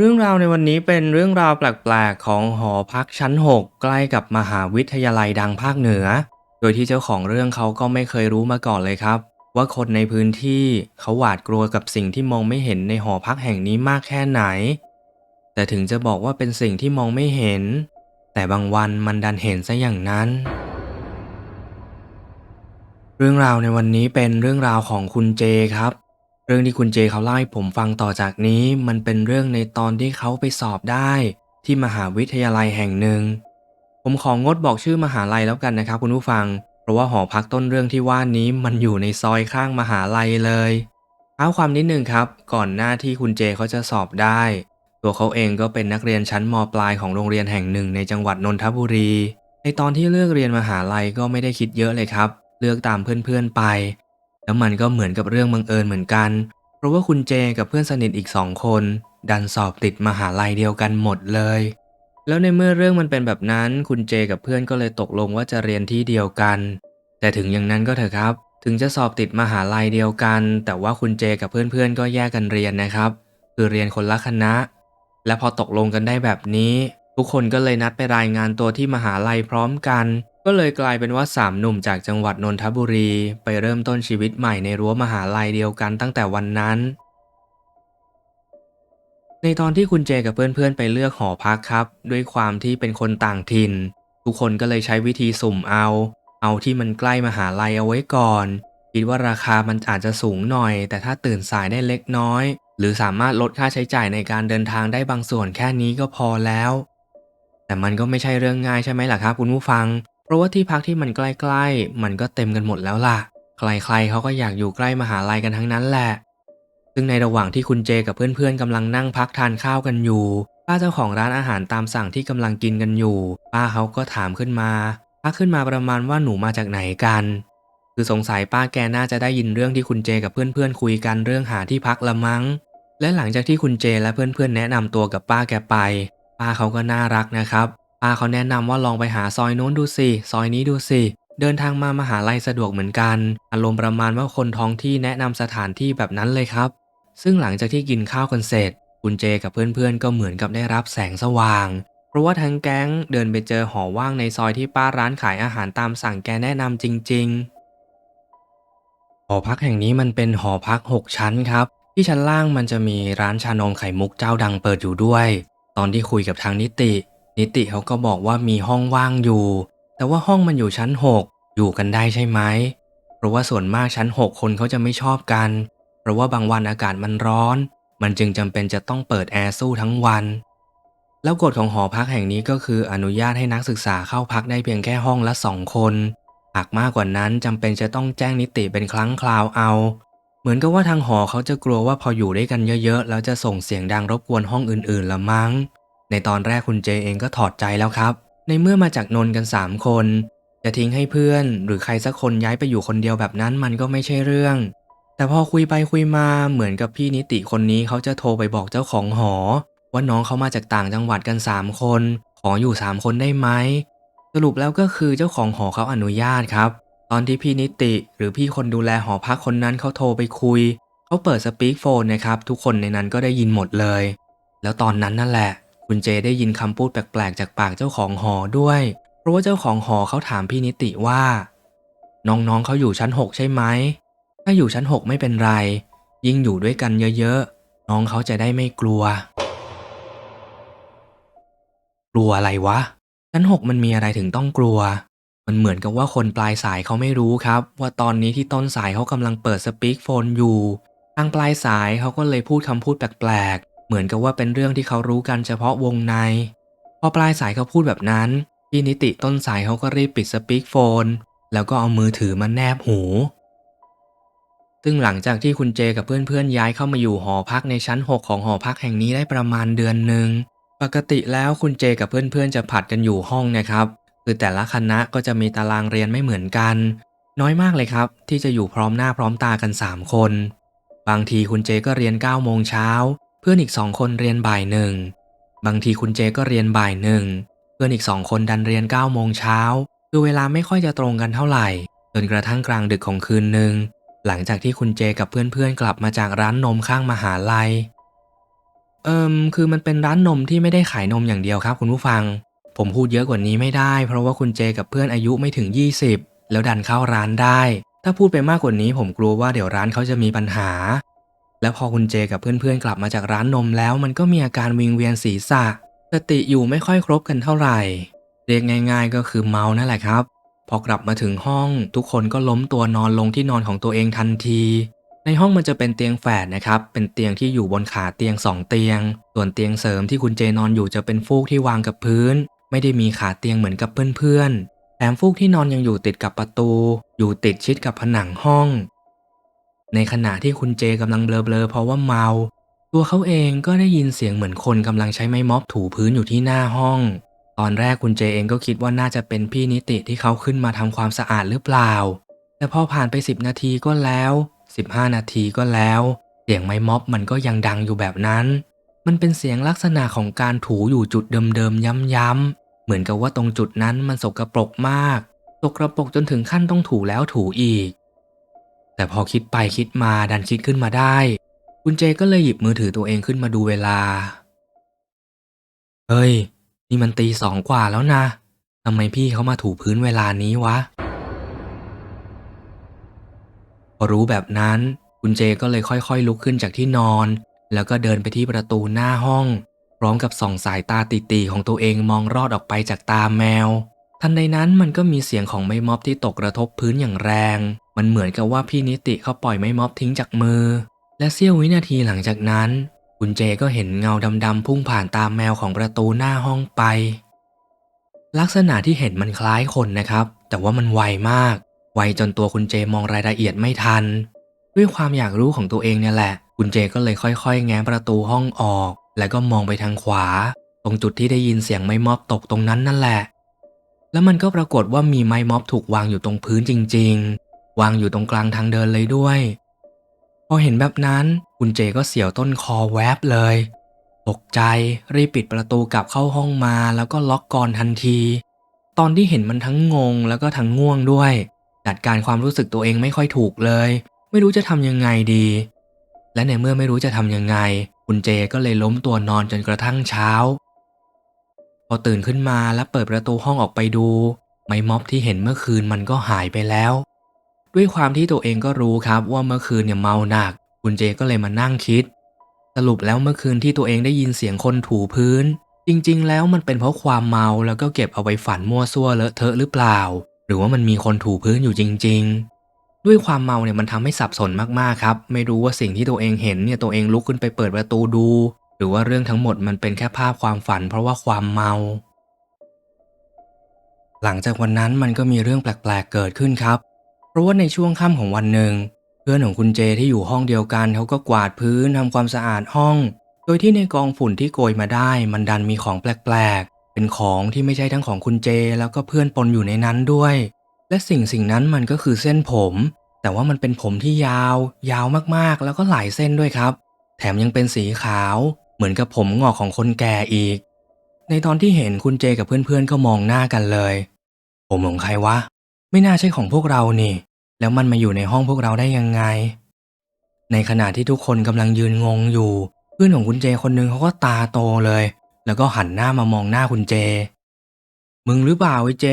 เรื่องราวในวันนี้เป็นเรื่องราวแปลกๆ ของหอพักชั้น 6 ใกล้กับมหาวิทยาลัยดังภาคเหนือ โดยที่เจ้าของเรื่องเขาก็ไม่เคยรู้มาก่อนเลยครับ ว่าคนในพื้นที่เขาหวาดกลัวกับสิ่งที่มองไม่เห็นในหอพักแห่งนี้มากแค่ไหน แต่ถึงจะบอกว่าเป็นสิ่งที่มองไม่เห็น แต่บางวันมันดันเห็นซะอย่างนั้น เรื่องราวในวันนี้เป็นเรื่องราวของคุณเจครับ เรื่องที่คุณเจเขาเล่าให้ผมฟังต่อจากนี้ มันเป็นเรื่องในตอนที่เขาไปสอบได้ ที่มหาวิทยาลัยแห่งหนึ่ง ผมของงดบอกชื่อมหาลัยแล้วกันนะครับคุณผู้ฟัง เพราะว่าหอพักต้นเรื่องที่ว่านี้มันอยู่ในซอยข้างมหาลัยเลยเท้าความนิดนึงครับ ก่อนหน้าที่คุณเจเขาจะสอบได้ ตัวเขาเองก็เป็นนักเรียนชั้นมปลายของโรงเรียนแห่งหนึ่งในจังหวัดนนทบุรี ในตอนที่เลือกเรียนมหาลัยก็ไม่ได้คิดเยอะเลยครับ เลือกตามเพื่อนๆไป แล้วมันก็เหมือนกับเรื่องบังเอิญเหมือนกัน เพราะว่าคุณเจกับเพื่อนสนิทอีกสองคน ดันสอบติดมหาลัยเดียวกันหมดเลย แล้วในเมื่อเรื่องมันเป็นแบบนั้น คุณเจกับเพื่อนก็เลยตกลงว่าจะเรียนที่เดียวกัน แต่ถึงอย่างนั้นก็เถอะครับ ถึงจะสอบติดมหาลัยเดียวกัน แต่ว่าคุณเจกับเพื่อนๆก็แยกกันเรียนนะครับ คือเรียนคนละคณะ และพอตกลงกันได้แบบนี้ ทุกคนก็เลยนัดไปรายงานตัวที่มหาลัยพร้อมกัน ก็เลยกลายเป็นว่าสามหนุ่มจากจังหวัดนนทบุรี ไปเริ่มต้นชีวิตใหม่ในรั้วมหาลัยเดียวกันตั้งแต่วันนั้น ในตอนที่คุณเจกับเพื่อนๆไปเลือกหอพักครับ ด้วยความที่เป็นคนต่างถิ่น ทุกคนก็เลยใช้วิธีสุ่มเอา เอาที่มันใกล้มหาลัยเอาไว้ก่อน คิดว่าราคามันอาจจะสูงหน่อย แต่ถ้าตื่นสายได้เล็กน้อย หรือสามารถลดค่าใช้จ่ายในการเดินทางได้บางส่วนแค่นี้ก็พอแล้ว แต่มันก็ไม่ใช่เรื่องง่ายใช่ไหมล่ะครับคุณผู้ฟัง เพราะว่าที่พักที่มันใกล้ๆ มันก็เต็มกันหมดแล้วล่ะ ใครๆเขาก็อยากอยู่ใกล้มหาลัยกันทั้งนั้นแหละ ซึ่งในระหว่างที่คุณเจกับเพื่อนๆกำลังนั่งพักทานข้าวกันอยู่ ป้าเจ้าของร้านอาหารตามสั่งที่กำลังกินกันอยู่ ป้าเขาก็ถามขึ้นมาพักขึ้นมาประมาณว่าหนูมาจากไหนกัน คือสงสัยป้าแกน่าจะได้ยินเรื่องที่คุณเจกับเพื่อนๆคุยกันเรื่องหาที่พักละมั้ง และหลังจากที่คุณเจและเพื่อนๆแนะนำตัวกับป้าแกไป ป้าเขาก็น่ารักนะครับ ป้าเขาแนะนำว่าลองไปหาซอยโน้นดูสิ ซอยนี้ดูสิ เดินทางมามหาลัยสะดวกเหมือนกัน อารมณ์ประมาณว่าคนท้องที่แนะนำสถานที่แบบนั้นเลยครับ ซึ่งหลังจากที่กินข้าวกันเสร็จ คุณเจกับเพื่อนๆ ก็เหมือนกับได้รับแสงสว่าง เพราะว่าทั้งแก๊งเดินไปเจอหอว่างในซอยที่ป้าร้านขายอาหารตามสั่งแกแนะนำจริง ๆ หอพักแห่งนี้มันเป็นหอพัก 6 ชั้นครับ ที่ชั้นล่างมันจะมีร้านชานมไข่มุกเจ้าดังเปิดอยู่ด้วย ตอนที่คุยกับทางนิติ นิติเขาก็บอกว่ามีห้องว่างอยู่ แต่ว่าห้องมันอยู่ชั้น 6 อยู่กันได้ใช่ไหมเพราะว่าส่วนมากชั้น 6 คนเขาจะไม่ชอบกัน เพราะว่าบางวันอากาศมันร้อน มันจึงจำเป็นจะต้องเปิดแอร์สู้ทั้งวัน แล้วกฎของหอพักแห่งนี้ก็คืออนุญาตให้นักศึกษาเข้าพักได้เพียงแค่ห้องละสองคน หากมากกว่านั้นจำเป็นจะต้องแจ้งนิติเป็นครั้งคราวเอา เหมือนกับว่าทางหอเขาจะกลัวว่าพออยู่ด้วยกันเยอะๆแล้วจะส่งเสียงดังรบกวนห้องอื่นๆละมั้ง ในตอนแรกคุณเจเองก็ถอดใจแล้วครับ ในเมื่อมาจากนนท์กัน 3 คน จะทิ้งให้เพื่อนหรือใครสักคนย้ายไปอยู่คนเดียวแบบนั้นมันก็ไม่ใช่เรื่อง แต่พอคุยไปคุยมาเหมือนกับพี่นิติคนนี้เขาจะโทรไปบอกเจ้าของหอ ว่าน้องเขามาจากต่างจังหวัดกัน 3 คน ขออยู่ 3 คนได้ไหมสรุปแล้วก็คือเจ้าของหอเขาอนุญาตครับ ตอนที่พี่นิติหรือพี่คนดูแลหอพักคนนั้นเขาโทรไปคุยเขาเปิดสปีกโฟนนะครับทุกคนในนั้นก็ได้ยินหมดเลย แล้วตอนนั้นนั่นแหละ คุณเจได้ยินคำพูดแปลกๆ จากปากเจ้าของหอด้วย เพราะว่าเจ้าของหอเขาถามพี่นิติว่า น้องๆเขาอยู่ชั้น6ใช่ไหม ถ้าอยู่ชั้น6ไม่เป็นไร ยิ่งอยู่ด้วยกันเยอะๆ น้องเขาจะได้ไม่กลัว กลัวอะไรวะ ชั้น6มันมีอะไรถึงต้องกลัว มันเหมือนกับว่าคนปลายสายเขาไม่รู้ครับ ว่าตอนนี้ที่ต้นสายเขากำลังเปิดสปีกโฟนอยู่ ทางปลายสายเขาก็เลยพูดคำพูดแปลกๆ เหมือนกับว่าเป็นเรื่องที่เขารู้กันเฉพาะวงใน พอปลายสายเขาพูดแบบนั้นพี่นิติต้นสายเขาก็รีบปิดสปีกโฟน แล้วก็เอามือถือมาแนบหู ซึ่งหลังจากที่คุณเจกับเพื่อนๆย้ายเข้ามาอยู่หอพักในชั้น 6 ของหอพักแห่งนี้ได้ประมาณเดือนหนึ่ง ปกติแล้วคุณเจกับเพื่อนๆจะผัดกันอยู่ห้องนะครับ คือแต่ละคณะก็จะมีตารางเรียนไม่เหมือนกัน น้อยมากเลยครับ ที่จะอยู่พร้อมหน้าพร้อมตากัน 3 คน บางทีคุณเจก็เรียน9โมงเช้า เพื่อนอีก2คนเรียนบ่ายหนึ่ง บางทีคุณเจก็เรียนบ่ายหนึ่ง เพื่อนอีก2คนดันเรียน9โมงเช้า คือเวลาไม่ค่อยจะตรงกันเท่าไหร่ จนกระทั่งกลางดึกของคืนหนึ่ง หลังจากที่คุณเจกับเพื่อนๆกลับมาจากร้านนมข้างมหาลัยเอเอิมคือมันเป็นร้านนมที่ไม่ได้ขายนมอย่างเดียวครับ คุณผู้ฟัง ผมพูดเยอะกว่านี้ไม่ได้ เพราะว่าคุณเจกับเพื่อนอายุไม่ถึง 20 แล้วดันเข้าร้านได้ ถ้าพูดไปมากกว่านี้ผมกลัวว่าเดี๋ยวร้านเขาจะมีปัญหา แล้วพอคุณเจกับเพื่อนๆกลับมาจากร้านนมแล้ว มันก็มีอาการวิงเวียนศีรษะสติอยู่ไม่ค่อยครบกันเท่าไหร่ เรียกง่าย ๆ ก็คือเมานั่นแหละครับ พอกลับมาถึงห้องทุกคนก็ล้มตัวนอนลงที่นอนของตัวเองทันที ในห้องมันจะเป็นเตียงแฝดนะครับ เป็นเตียงที่อยู่บนขาเตียงสองเตียง ส่วนเตียงเสริมที่คุณเจนอนอยู่จะเป็นฟูกที่วางกับพื้น ไม่ได้มีขาเตียงเหมือนกับเพื่อนๆแถมฟูกที่นอนยังอยู่ติดกับประตู อยู่ติดชิดกับผนังห้อง ในขณะที่คุณเจกำลังเบลอๆเพราะว่าเมา ตัวเขาเองก็ได้ยินเสียงเหมือนคนกำลังใช้ไม้ม็อบถูพื้นอยู่ที่หน้าห้อง ตอนแรกคุณเจเองก็คิดว่าน่าจะเป็นพี่นิติที่เขาขึ้นมาทำความสะอาดหรือเปล่า แต่พอผ่านไป 10 นาทีก็แล้ว 15 นาทีก็แล้ว เสียงไม้ม็อบมันก็ยังดังอยู่แบบนั้น มันเป็นเสียงลักษณะของการถูอยู่จุดเดิมๆย้ำๆเหมือนกับว่าตรงจุดนั้นมันสกรปรกมาก สกรปรกจนถึงขั้นต้องถูแล้วถูอีก แต่พอคิดไปคิดมาดันคิดขึ้นมาได้ คุณเจก็เลยหยิบมือถือตัวเองขึ้นมาดูเวลา เฮ้ย นี่มันตีสองกว่าแล้วนะทำไมพี่เขามาถูพื้นเวลานี้วะ พอรู้แบบนั้น คุณเจก็เลยค่อยๆลุกขึ้นจากที่นอน แล้วก็เดินไปที่ประตูหน้าห้อง พร้อมกับส่องสายตาตีๆของตัวเองมองรอดออกไปจากตาแมว ทันใดนั้นมันก็มีเสียงของไม้ม็อบที่ตกกระทบพื้นอย่างแรง มันเหมือนกับว่าพี่นิติเขาปล่อยไม้ม็อบทิ้งจากมือ และเสี้ยววินาทีหลังจากนั้น คุณเจก็เห็นเงาดำๆพุ่งผ่านตามแมวของประตูหน้าห้องไป ลักษณะที่เห็นมันคล้ายคนนะครับ แต่ว่ามันไวมาก ไวจนตัวคุณเจมองรายละเอียดไม่ทัน ด้วยความอยากรู้ของตัวเองเนี่ยแหละ คุณเจก็เลยค่อยๆ แง้มประตูห้องออก แล้วก็มองไปทางขวา ตรงจุดที่ได้ยินเสียงไม้ม็อบตกตรงนั้นนั่นแหละ แล้วมันก็ปรากฏว่ามีไม้ม็อบถูกวางอยู่ตรงพื้นจริง ๆ วางอยู่ตรงกลางทางเดินเลยด้วย พอเห็นแบบนั้นคุณเจก็เสียวต้นคอแวบเลย ตกใจรีบปิดประตูกลับเข้าห้องมาแล้วก็ล็อกกรทันที ตอนที่เห็นมันทั้งงงแล้วก็ทั้งง่วงด้วย จัดการความรู้สึกตัวเองไม่ค่อยถูกเลย ไม่รู้จะทำยังไงดี และในเมื่อไม่รู้จะทำยังไง คุณเจก็เลยล้มตัวนอนจนกระทั่งเช้า พอตื่นขึ้นมาและเปิดประตูห้องออกไปดู ไม้ม็อบที่เห็นเมื่อคืนมันก็หายไปแล้ว ด้วยความที่ตัวเองก็รู้ครับว่าเมื่อคืนเนี่ยเมาหนัก คุณเจก็เลยมานั่งคิด สรุปแล้วเมื่อคืนที่ตัวเองได้ยินเสียงคนถูพื้น จริง ๆ แล้วมันเป็นเพราะความเมาแล้วก็เก็บเอาไว้ฝันมั่วซั่วเลอะเทอะหรือเปล่า หรือว่ามันมีคนถูพื้นอยู่จริง ๆด้วยความเมาเนี่ยมันทำให้สับสนมากๆครับ ไม่รู้ว่าสิ่งที่ตัวเองเห็นเนี่ยตัวเองลุกขึ้นไปเปิดประตูดู หรือว่าเรื่องทั้งหมดมันเป็นแค่ภาพความฝัน เพราะว่าความเมา หลังจากวันนั้นมันก็มีเรื่องแปลกๆเกิดขึ้นครับ เพราะว่าในช่วงค่ำของวันหนึ่ง เพื่อนของคุณเจที่อยู่ห้องเดียวกันเขาก็กวาดพื้นทำความสะอาดห้อง โดยที่ในกองฝุ่นที่โกยมาได้ มันดันมีของแปลกๆ เป็นของที่ไม่ใช่ทั้งของคุณเจ แล้วก็เพื่อนปนอยู่ในนั้นด้วย และสิ่งสิ่งนั้นมันก็คือเส้นผม แต่ว่ามันเป็นผมที่ยาว ยาวมากๆ แล้วก็หลายเส้นด้วยครับ แถมยังเป็นสีขาว เหมือนกับผมงอกของคนแก่อีก ในตอนที่เห็นคุณเจกับเพื่อนๆก็มองหน้ากันเลย ผมของใครวะ ไม่น่าใช่ของพวกเรานี่ แล้วมันมาอยู่ในห้องพวกเราได้ยังไง ในขณะที่ทุกคนกำลังยืนงงอยู่ เพื่อนของคุณเจคนหนึงเขาก็ตาโตเลย แล้วก็หันหน้ามามองหน้าคุณเจ มึงหรือเปล่าไอ้เจ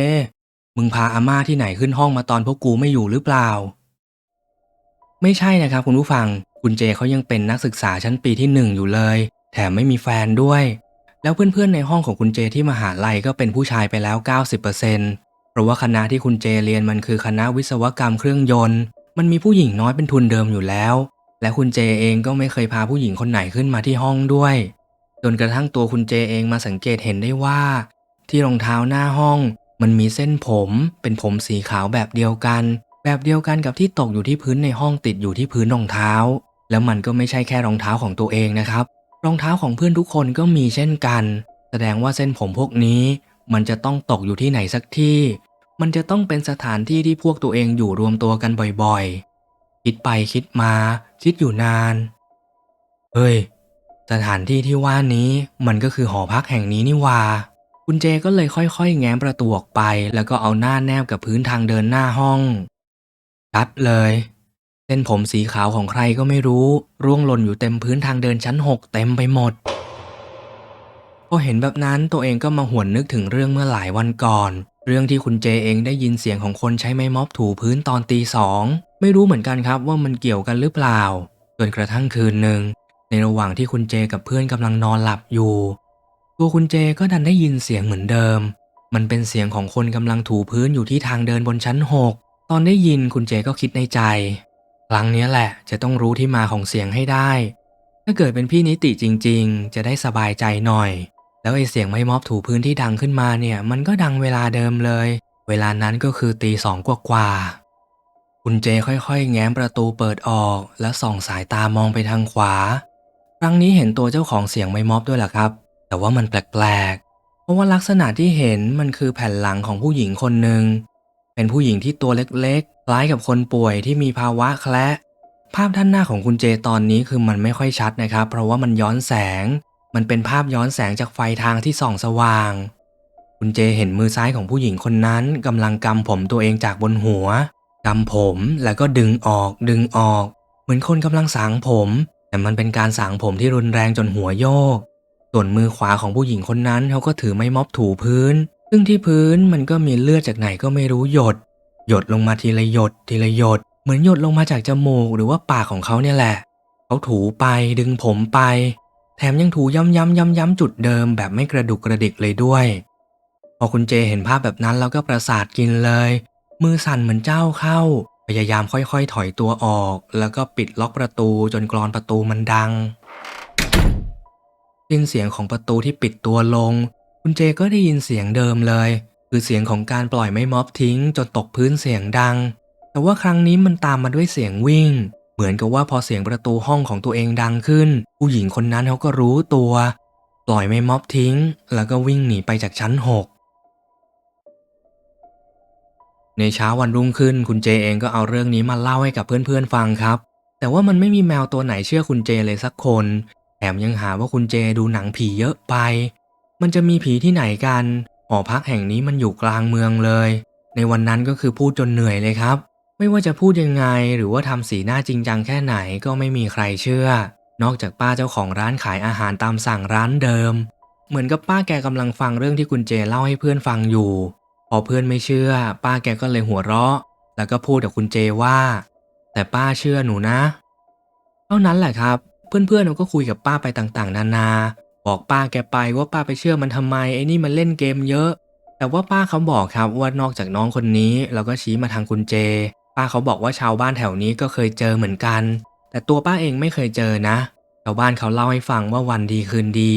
มึงพาอาม่าที่ไหนขึ้นห้องมาตอนพวกกูไม่อยู่หรือเปล่า ไม่ใช่นะครับคุณผู้ฟังคุณเจเขายังเป็นนักศึกษาชั้นปีที่หนึ่งอยู่เลย แถมไม่มีแฟนด้วย แล้วเพื่อนๆในห้องของคุณเจที่มหาลัยก็เป็นผู้ชายไปแล้ว 90%เพราะว่าคณะที่คุณเจเรียนมันคือคณะวิศวกรรมเครื่องยนต์ มันมีผู้หญิงน้อยเป็นทุนเดิมอยู่แล้ว และคุณเจเองก็ไม่เคยพาผู้หญิงคนไหนขึ้นมาที่ห้องด้วย จนกระทั่งตัวคุณเจเองมาสังเกตเห็นได้ว่า ที่รองเท้าหน้าห้อง มันมีเส้นผมเป็นผมสีขาวแบบเดียวกัน แบบเดียวกันกับที่ตกอยู่ที่พื้นในห้องติดอยู่ที่พื้นรองเท้า แล้วมันก็ไม่ใช่แค่รองเท้าของตัวเองนะครับ รองเท้าของเพื่อนทุกคนก็มีเช่นกัน แสดงว่าเส้นผมพวกนี้ มันจะต้องตกอยู่ที่ไหนสักที่ มันจะต้องเป็นสถานที่ที่พวกตัวเองอยู่รวมตัวกันบ่อยๆ คิดไปคิดมาคิดอยู่นาน เฮ้ย สถานที่ที่ว่านี้มันก็คือหอพักแห่งนี้นี่ว่า คุณเจก็เลยค่อยๆ แง้มประตูออกไป แล้วก็เอาหน้าแนบกับพื้นทางเดินหน้าห้องชัดเลย เส้นผมสีขาวของใครก็ไม่รู้ ร่วงหล่นอยู่เต็มพื้นทางเดินชั้นหกเต็มไปหมดอเห็นแบบนั้นตัวเองก็มาหวนนึกถึงเรื่องเมื่อหลายวันก่อน เรื่องที่คุณเจเองได้ยินเสียงของคนใช้ไม้ม็อบถูพื้นตอนตีสองไม่รู้เหมือนกันครับว่ามันเกี่ยวกันหรือเปล่าจนกระทั่งคืนหนึ่งในระหว่างที่คุณเจกับเพื่อนกำลังนอนหลับอยู่ ตัวคุณเจก็ดันได้ยินเสียงเหมือนเดิม มันเป็นเสียงของคนกำลังถูพื้นอยู่ที่ทางเดินบนชั้นหกตอนได้ยินคุณเจก็คิดในใจ ครั้งนี้แหละจะต้องรู้ที่มาของเสียงให้ได้ ถ้าเกิดเป็นพี่นิติจริง ๆ จะได้สบายใจหน่อย แล้วไอเสียงไม้ม็อบถูพื้นที่ดังขึ้นมาเนี่ยมันก็ดังเวลาเดิมเลย เวลานั้นก็คือตีสองกว่าๆคุณเจค่อยๆ แง้มประตูเปิดออก แล้วส่องสายตามองไปทางขวา ครั้งนี้เห็นตัวเจ้าของเสียงไม้ม็อบด้วยล่ะครับ แต่ว่ามันแปลกๆ เพราะว่าลักษณะที่เห็นมันคือแผ่นหลังของผู้หญิงคนหนึ่งเป็นผู้หญิงที่ตัวเล็ก คล้ายกับคนป่วยที่มีภาวะแคละภาพด้านหน้าของคุณเจตอนนี้คือมันไม่ค่อยชัดนะครับ เพราะว่ามันย้อนแสง มันเป็นภาพย้อนแสงจากไฟทางที่ส่องสว่าง คุณเจเห็นมือซ้ายของผู้หญิงคนนั้นกำลังกำผมตัวเองจากบนหัวกำผมแล้วก็ดึงออกดึงออก เหมือนคนกำลังสางผม แต่มันเป็นการสางผมที่รุนแรงจนหัวโยก ส่วนมือขวาของผู้หญิงคนนั้นเขาก็ถือไม้ม็อบถูพื้น ซึ่งที่พื้นมันก็มีเลือดจากไหนก็ไม่รู้หยด หยดลงมาทีละหยดทีละหยด เหมือนหยดลงมาจากจมูกหรือว่าปากของเขาเนี่ยแหละ เขาถูไปดึงผมไป แถมยังถูย้ำย้ำย้ำย้ำจุดเดิมแบบไม่กระดุกกระดิกเลยด้วย พอคุณเจเห็นภาพแบบนั้นแล้วก็ประสาทกินเลย มือสั่นเหมือนเจ้าเข้า พยายามค่อยๆถอยตัวออก แล้วก็ปิดล็อกประตูจนกรอนประตูมันดังยินเสียงของประตูที่ปิดตัวลง คุณเจก็ได้ยินเสียงเดิมเลย คือเสียงของการปล่อยไม้ม็อบทิ้งจนตกพื้นเสียงดัง แต่ว่าครั้งนี้มันตามมาด้วยเสียงวิ่ง เหมือนกับว่าพอเสียงประตูห้องของตัวเองดังขึ้น ผู้หญิงคนนั้นเขาก็รู้ตัว ปล่อยไม้ม็อบทิ้ง แล้วก็วิ่งหนีไปจากชั้นหกในเช้าวันรุ่งขึ้นคุณเจเองก็เอาเรื่องนี้มาเล่าให้กับเพื่อนๆฟังครับ แต่ว่ามันไม่มีแมวตัวไหนเชื่อคุณเจเลยสักคนแถมยังหาว่าคุณเจดูหนังผีเยอะไป มันจะมีผีที่ไหนกัน หอพักแห่งนี้มันอยู่กลางเมืองเลย ในวันนั้นก็คือพูดจนเหนื่อยเลยครับ ไม่ว่าจะพูดยังไงหรือว่าทำสีหน้าจริงจังแค่ไหนก็ไม่มีใครเชื่อ นอกจากป้าเจ้าของร้านขายอาหารตามสั่งร้านเดิม เหมือนกับป้าแกกำลังฟังเรื่องที่คุณเจเล่าให้เพื่อนฟังอยู่ พอเพื่อนไม่เชื่อ ป้าแกก็เลยหัวเราะ แล้วก็พูดกับคุณเจว่า แต่ป้าเชื่อหนูนะ เท่านั้นแหละครับ เพื่อนๆเราก็คุยกับป้าไปต่างๆ นานา บอกป้าแกไปว่าป้าไปเชื่อมันทำไมไอ้นี่มันเล่นเกมเยอะ แต่ว่าป้าเขาบอกครับว่านอกจากน้องคนนี้เราก็ชี้มาทางคุณเจ ป้าเขาบอกว่าชาวบ้านแถวนี้ก็เคยเจอเหมือนกัน แต่ตัวป้าเองไม่เคยเจอนะ ชาวบ้านเขาเล่าให้ฟังว่าวันดีคืนดี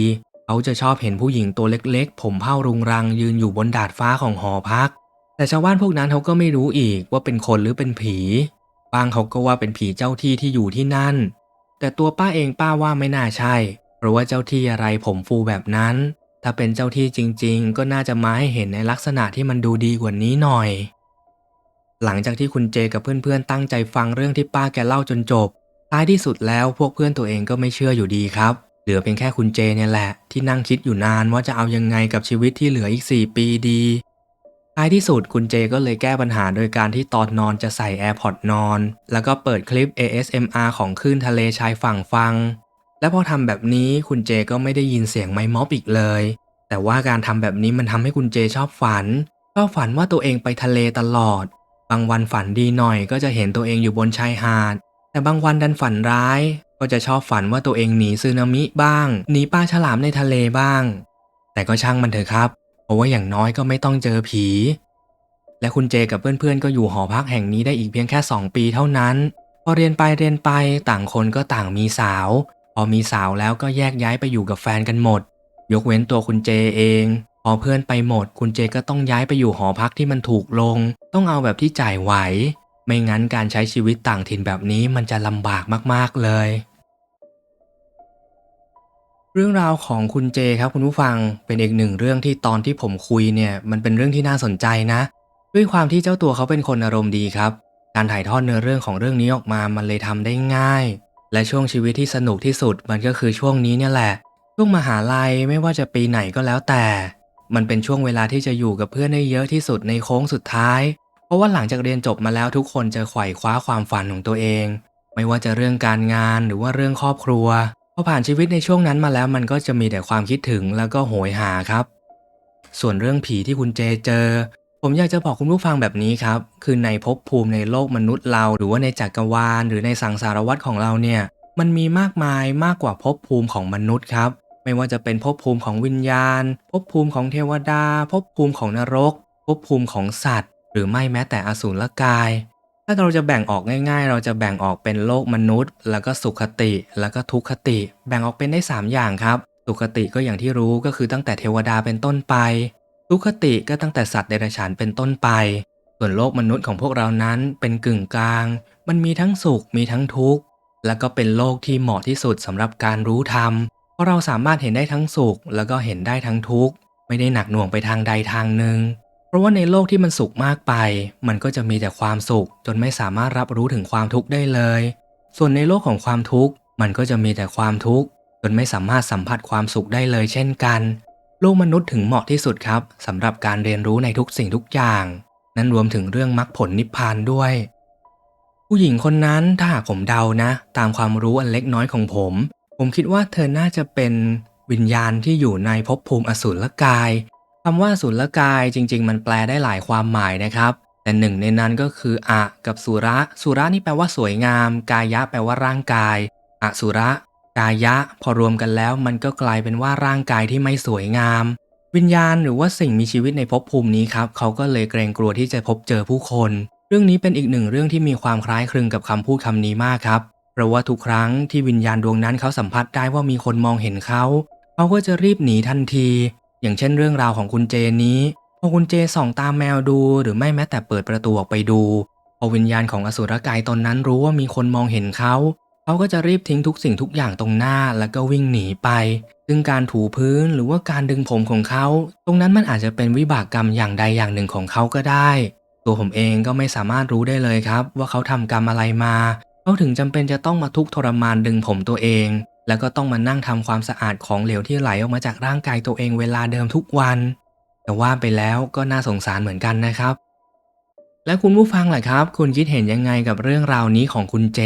เขาจะชอบเห็นผู้หญิงตัวเล็กๆ ผมเผ้ารุงรังยืนอยู่บนดาดฟ้าของหอพัก แต่ชาวบ้านพวกนั้นเขาก็ไม่รู้อีกว่าเป็นคนหรือเป็นผีบางเขาก็ว่าเป็นผีเจ้าที่ที่อยู่ที่นั่น แต่ตัวป้าเองป้าว่าไม่น่าใช่ เพราะว่าเจ้าที่อะไรผมฟูแบบนั้น ถ้าเป็นเจ้าที่จริง ๆ ก็น่าจะมาให้เห็นในลักษณะที่มันดูดีกว่านี้หน่อย หลังจากที่คุณเจกับเพื่อนๆตั้งใจฟังเรื่องที่ป้าแกเล่าจนจบ ท้ายที่สุดแล้วพวกเพื่อนตัวเองก็ไม่เชื่ออยู่ดีครับ เหลือเพียงแค่คุณเจเนี่ยแหละ ที่นั่งคิดอยู่นานว่าจะเอายังไงกับชีวิตที่เหลืออีก 4 ปีดี ท้ายที่สุดคุณเจก็เลยแก้ปัญหาโดยการที่ตอนนอนจะใส่ AirPod นอน แล้วก็เปิดคลิป ASMR ของคลื่นทะเลชายฝั่งฟัง และพอทำแบบนี้คุณเจก็ไม่ได้ยินเสียงไม้ม็อบอีกเลย แต่ว่าการทำแบบนี้มันทำให้คุณเจชอบฝันชอบฝันว่าตัวเองไปทะเลตลอด บางวันฝันดีหน่อยก็จะเห็นตัวเองอยู่บนชายหาด แต่บางวันดันฝันร้าย ก็จะชอบฝันว่าตัวเองหนีสึนามิบ้าง หนีปลาฉลามในทะเลบ้าง แต่ก็ช่างมันเถอะครับ เพราะว่าอย่างน้อยก็ไม่ต้องเจอผี และคุณเจกับเพื่อนๆ ก็อยู่หอพักแห่งนี้ได้อีกเพียงแค่ 2 ปีเท่านั้น พอเรียนไปเรียนไปต่างคนก็ต่างมีสาว อมีสาวแล้วก็แยกย้ายไปอยู่กับแฟนกันหมด ยกเว้นตัวคุณเจเอง พอเพื่อนไปหมด คุณเจก็ต้องย้ายไปอยู่หอพักที่มันถูกลง ต้องเอาแบบที่จ่ายไหว ไม่งั้นการใช้ชีวิตต่างถิ่นแบบนี้มันจะลำบากมากๆเลย เรื่องราวของคุณเจครับคุณผู้ฟังเป็นอีกหนึ่งเรื่องที่ตอนที่ผมคุยเนี่ยมันเป็นเรื่องที่น่าสนใจนะ ด้วยความที่เจ้าตัวเขาเป็นคนอารมณ์ดีครับ การถ่ายทอดเนื้อเรื่องของเรื่องนี้ออกมามันเลยทำได้ง่าย และช่วงชีวิตที่สนุกที่สุดมันก็คือช่วงนี้เนี่ยแหละ ช่วงมหาลัยไม่ว่าจะปีไหนก็แล้วแต่ มันเป็นช่วงเวลาที่จะอยู่กับเพื่อนได้เยอะที่สุดในโค้งสุดท้าย เพราะว่าหลังจากเรียนจบมาแล้วทุกคนจะไขว่คว้าความฝันของตัวเอง ไม่ว่าจะเรื่องการงานหรือว่าเรื่องครอบครัวพพอผ่านชีวิตในช่วงนั้นมาแล้วมันก็จะมีแต่ความคิดถึงแล้วก็โหยหาครับ ส่วนเรื่องผีที่คุณเจเจอ ผมอยากจะบอกคุณผู้ฟังแบบนี้ครับ คือในภพภูมิในโลกมนุษย์เรา หรือว่าในจักรวาล หรือในสังสารวัฏของเราเนี่ย มันมีมากมายมากกว่าภพภูมิของมนุษย์ครับ ไม่ว่าจะเป็นภพภูมิของวิญญาณภพภูมิของเทวดาภพภูมิของนรกภพภูมิของสัตว์ หรือไม่แม้แต่อสูรกาย ถ้าเราจะแบ่งออกง่าย ๆ เราจะแบ่งออกเป็นโลกมนุษย์ แล้วก็สุขติ แล้วก็ทุกขติ แบ่งออกเป็นได้ 3 อย่างครับ สุขติก็อย่างที่รู้ก็คือตั้งแต่เทวดาเป็นต้นไป ทุกขติก็ตั้งแต่สัตว์เดรัจฉานเป็นต้นไป ส่วนโลกมนุษย์ของพวกเรานั้นเป็นกึ่งกลาง มันมีทั้งสุขมีทั้งทุกข์ แล้วก็เป็นโลกที่เหมาะที่สุดสำหรับการรู้ธรรม เพราะเราสามารถเห็นได้ทั้งสุข แล้วก็เห็นได้ทั้งทุกข์ ไม่ได้หนักหน่วงไปทางใดทางหนึ่ง เพราะว่าในโลกที่มันสุขมากไป มันก็จะมีแต่ความสุข จนไม่สามารถรับรู้ถึงความทุกข์ได้เลย ส่วนในโลกของความทุกข์ มันก็จะมีแต่ความทุกข์จนไม่สามารถสัมผัสความสุขได้เลยเช่นกัน โลกมนุษย์ถึงเหมาะที่สุดครับสำหรับการเรียนรู้ในทุกสิ่งทุกอย่าง นั่นรวมถึงเรื่องมรรคผลนิพพานด้วย ผู้หญิงคนนั้นถ้าหากผมเดานะ ตามความรู้อันเล็กน้อยของผม ผมคิดว่าเธอน่าจะเป็นวิญญาณที่อยู่ในภพภูมิอสูรกายคำว่าอสูรกายจริง ๆ มันแปลได้หลายความหมายนะครับ แต่หนึ่งในนั้นก็คืออะกับสุระ สุระนี่แปลว่าสวยงาม กายะแปลว่าร่างกายอสุระ กายะ พอรวมกันแล้วมันก็กลายเป็นว่าร่างกายที่ไม่สวยงาม วิญญาณหรือว่าสิ่งมีชีวิตในภพภูมินี้ครับเขาก็เลยเกรงกลัวที่จะพบเจอผู้คน เรื่องนี้เป็นอีกหนึ่งเรื่องที่มีความคล้ายคลึงกับคำพูดคำนี้มากครับเพราะว่าทุกครั้งที่วิญญาณดวงนั้นเขาสัมผัสได้ว่ามีคนมองเห็นเขาเขาก็จะรีบหนีทันที อย่างเช่นเรื่องราวของคุณเจนี้พอคุณเจส่องตามแมวดู หรือไม่แม้แต่เปิดประตูออกไปดูพอวิญญาณของอสุรกายตนนั้นรู้ว่ามีคนมองเห็นเขา เขาก็จะรีบทิ้งทุกสิ่งทุกอย่างตรงหน้าแล้วก็วิ่งหนีไป ซึ่งการถูพื้นหรือว่าการดึงผมของเขา ตรงนั้นมันอาจจะเป็นวิบากกรรมอย่างใดอย่างหนึ่งของเขาก็ได้ ตัวผมเองก็ไม่สามารถรู้ได้เลยครับ ว่าเขาทำกรรมอะไรมา เขาถึงจำเป็นจะต้องมาทุกทรมานดึงผมตัวเอง แล้วก็ต้องมานั่งทำความสะอาดของเหลวที่ไหลออกมาจากร่างกายตัวเองเวลาเดิมทุกวัน แต่ว่าไปแล้วก็น่าสงสารเหมือนกันนะครับและคุณผู้ฟังล่ะครับ คุณคิดเห็นยังไงกับเรื่องราวนี้ของคุณเจ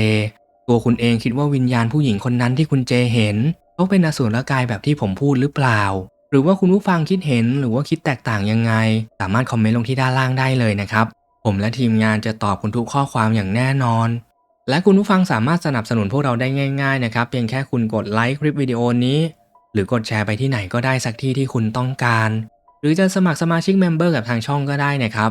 ตัวคุณเองคิดว่าวิญญาณผู้หญิงคนนั้นที่คุณเจเห็นเขาเป็นอสูรกายแบบที่ผมพูดหรือเปล่า หรือว่าคุณผู้ฟังคิดเห็นหรือว่าคิดแตกต่างยังไง สามารถคอมเมนต์ลงที่ด้านล่างได้เลยนะครับ ผมและทีมงานจะตอบคุณทุกข้อความอย่างแน่นอน และคุณผู้ฟังสามารถสนับสนุนพวกเราได้ง่าย ๆ นะครับ เพียงแค่คุณกดไลค์คลิปวิดีโอนี้ หรือกดแชร์ไปที่ไหนก็ได้สักที่ที่คุณต้องการ หรือจะสมัครสมาชิกเมมเบอร์กับทางช่องก็ได้นะครับ